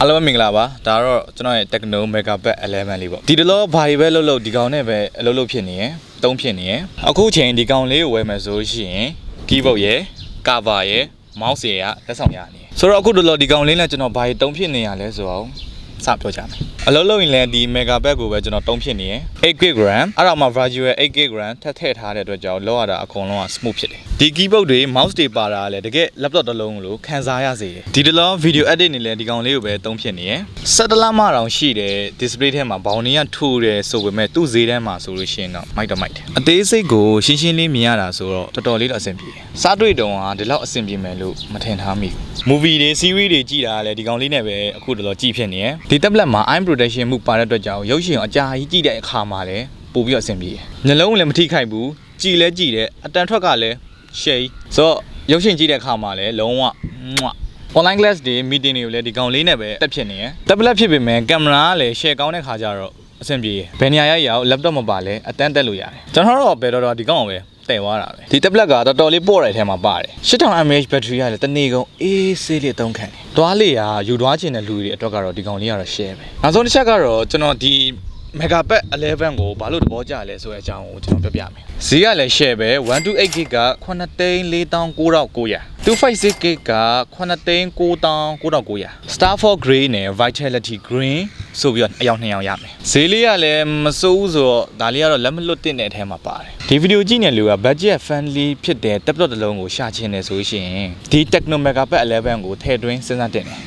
အားလုံးပဲမင်္ဂလာပါဒါကတော့ကျွန်တော်ရဲ့ Techno Mega Pad 11လေးပေါ့ဒီတလောဘာတွေပဲလုပ်လို့ဒီကောင်နဲ့ပဲအလုပ်လုပ်ဖြစ်နေရယ်တုံးဖြစ်နေရယ်အခုချိန်ဒီကောင်လေးကိုဝယ်မယ်ဆိုလို့ရှိရင် keyboard ရယ် cover ရယ် mouse ရယ်ကလက်ဆောင်ရနေတယ်ဆိုတော့အခုတလောဒီကောင်လေးနဲ့ကျွန်တော်ဘာတွေတုံးဖြစ်နေရလဲဆိုတော့ စပြောကြမယ်အလုပ်လုပ်ရင်လည်းဒီ Mega Pad ကိုပဲကျွန်တော်တုံးဖြစ်နေရယ် 8GB RAM အဲ့ဒါမှ Virtual 8GB RAM ထပ်ထည့်ထားတဲ့အတွက်ကြောင့်လောက်ရတာအကုန်လုံးက smooth ဖြစ်တယ်ဒီ keyboard တွေ mouse တွေပါတာကလည်းတကယ် laptop တစ်လုံးလို့ခံစားရစေတယ်ဒီတလော video edit နေလဲဒီကောင်လေးကိုပဲတုံးဖြစ်နေရယ်17လမှတောင်ရှိတယ် display ထဲမှာဘောင်တွေကထူတယ်ဆိုပေမဲ့သူ့ဈေးထဲမှာဆိုလို့ရှိရင်တော့မိုက်တော့မိုက်တယ်အသေးစိတ်ကိုရှင်းရှင်းလေးမြင်ရတာဆိုတော့တော်တော်လေးတော့အဆင်ပြေတယ်စားတွေ့တုံကဒီလောက်အဆင်ပြေမယ်လို့မထင်ထားမိဘူး movie တွေ series တွေကြည့်တာကလည်းဒီကောင်လေးနဲ့ပဲအခုတလောကြည့်ဖြစ်နေရယ်ဒီ tablet မှာ eye protection မှုပါတဲ့အတွက်ကြောင့်ရုပ်ရှင်အကြာကြီးကြည့်တဲ့အခါမှာလည်းပို့ပြီးတော့အဆင်ပြေတယ်ညလုံးလည်းမထိခိုက်ဘူးကြည်လဲကြည်တယ်အတန်ထွက်ကလည်းရှယ်ဆိုတော့ရုပ်ရှင်ကြည့်တဲ့အခါမှာလည်းလုံးဝမွတ် online class တွေ meeting တွေကိုလည်းဒီကောင်လေးနဲ့ပဲတက်ဖြစ်နေရယ် tablet ဖြစ်ပေမဲ့ကင်မရာကလည်း share ကောင်းတဲ့ခါကျတော့အဆင်ပြေရယ်ဘယ်နေရာရရအောင် laptop မပါလဲအတန်းတက်လို့ရတယ်ကျွန်တော်တော့ဘယ်တော့တော့ဒီကောင်ကိုပဲ တဲ့သွားတာပဲဒီ tablet ကတော်တော်လေးပို့ရတဲ့ထဲမှာပါတယ် 8000 mAh battery ကလည်းတနေ့ကုန်အေးဆေးလေးအသုံးခံတယ်။သွားလေရာယူသွားခြင်းတဲ့လူတွေအတွက်ကတော့ဒီကောင်လေးကတော့ share ပဲ။နောက်ဆုံးတစ်ချက်ကတော့ကျွန်တော်ဒီ Megapad 11ကိုဘာလို့သဘောကျလဲဆိုတဲ့အကြောင်းကိုကျွန်တော်ပြောပြမယ်။ဈေးကလည်း share ပဲ 128GB က9,49,900 256GB က9,99,900 Star for Grey နဲ့ Vitality Green ဆိုပြီးတော့အယောက်2ယောက်ရမယ်။ဈေးလေးကလည်းမစိုးဘူးဆိုတော့ဒါလေးကတော့လက်မလွတ်တင်တဲ့အထဲမှာပါတယ်။ဒီဗီဒီယိုကြည့်နေလူက budget friendly ဖြစ်တဲ့ tablet တစ်လုံးကိုရှာချင်တယ်ဆိုလို့ရှိရင်ဒီ Tecno Megapad 11ကိုထည့်သွင်းစဉ်းစားတင်တယ်